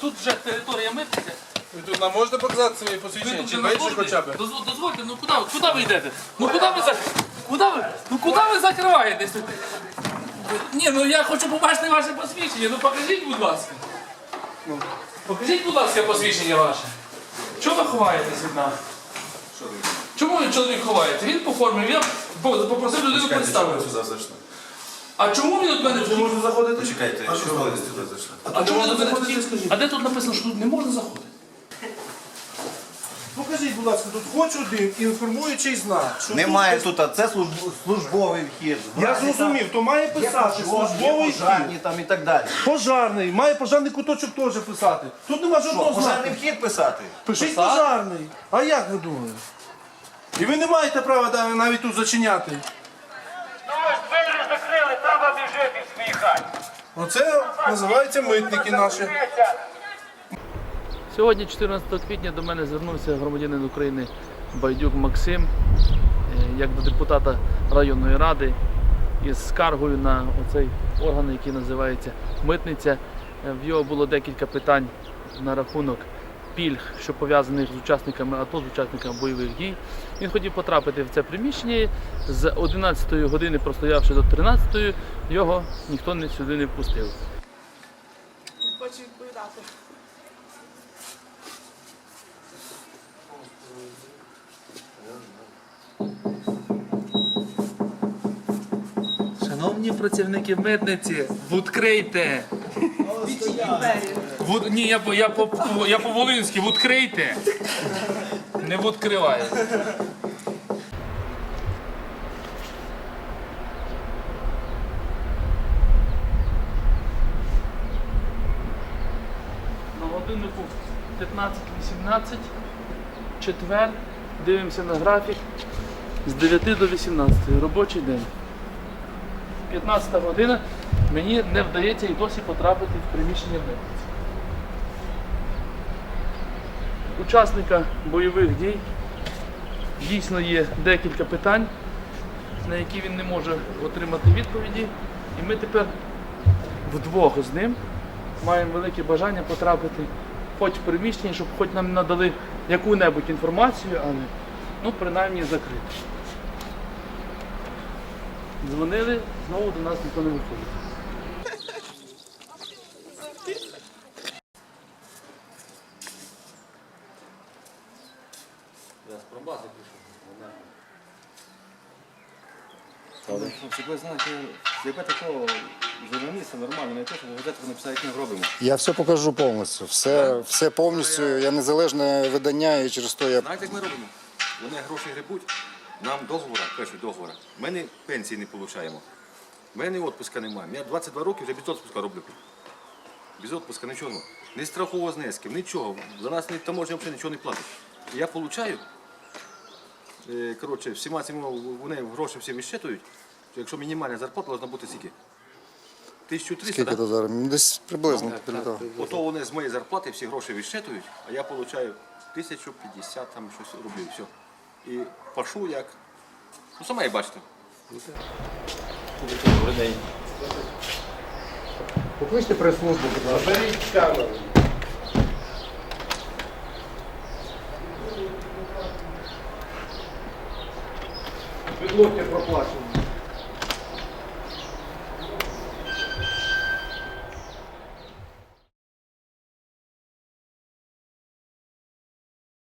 Тут вже територія митниця. Ви тут нам можете показати свої посвідчення? Чи вийшли хоча б? Дозв- Дозвольте, ну куди, куди ви йдете? Ну куди ви за... Куди ви? Ну куди ви закриваєтесь? Ні, ну я хочу побачити ваше посвідчення. Ну покажіть, будь ласка. Ну, покажіть, будь ласка, посвідчення ваше. Чого ви ховаєтесь від нас? Чому ви чоловік ховається? Він по формі, я попросив людину представити. сюди зайшли? А чому він від мене втік? Можна заходити? Чекайте, що ви сюди зайшли? А чому він від мене втік? А де тут написано, що тут не можна заходити? Покажіть, будь ласка, тут хоч один інформуючий знак. що Немає тут- тут, а це служб- службовий вхід. Я зрозумів, то має писати службовий пожарні вхід. там і так далі. Пожарний, має пожарний куточок теж писати. Тут нема Що, жодного пожарний знаку. вхід писати? Пишіть Писати? пожарний. А як ви думаєте? І ви не маєте права да- навіть тут зачиняти. Думаєш, двері закрили, треба біжить із своїх хат. Оце називаються митники наші. Сьогодні, 14 квітня, до мене звернувся громадянин України Байдюк Максим, е, як до депутата районної ради, із скаргою на оцей орган, який називається Митниця. Е, В його було декілька питань на рахунок пільг, що пов'язаних з учасниками АТО, з учасниками бойових дій. Він хотів потрапити в це приміщення. З 11 години, простоявши до 13, його ніхто сюди не впустив. Хочу відповідати. Шановні працівники митниці, відкрийте! Вуд- Ні, я, по- я, по, я по-волинськи, відкрийте! Не відкриває. На годиннику 15.18, четвер, дивимося на графік з 9 до 18, робочий день. 15 година, мені не вдається і досі потрапити в приміщення митниці. Учасника бойових дій дійсно є декілька питань, на які він не може отримати відповіді. І ми тепер вдвох з ним маємо велике бажання потрапити хоч в приміщення, щоб хоч нам надали яку-небудь інформацію, але ну, принаймні закрити. Дзвонили, знову до нас ніхто не виходить. Ви знаєте, якби такого журналіста нормально не те, що газетах написати, як ми робимо. Я все покажу повністю. Все, все повністю. Я незалежне видання і через то я Знаєте, як ми робимо? Вони гроші грибуть, нам договора, пишуть договора. Ми не пенсії не отримуємо. У мене відпуска немає. Я 22 роки вже без відпуска роблю. Без відпуска нічого. Ні страхового знесків, нічого. За нас ні таможня взагалі нічого не платить. Я отримую, е, коротше, всіма цими вони гроші всі вищитують, якщо мінімальна зарплата повинна бути скільки? 1300, скільки то зараз? Ну, Десь приблизно. Ото вони з моєї зарплати всі гроші відщитують, а я отримую 1050 там щось рублів. Все. І пашу як. Ну, сама як бачите. Покличте прес-службу, будь ласка. Беріть камеру. Відлогте проплачені.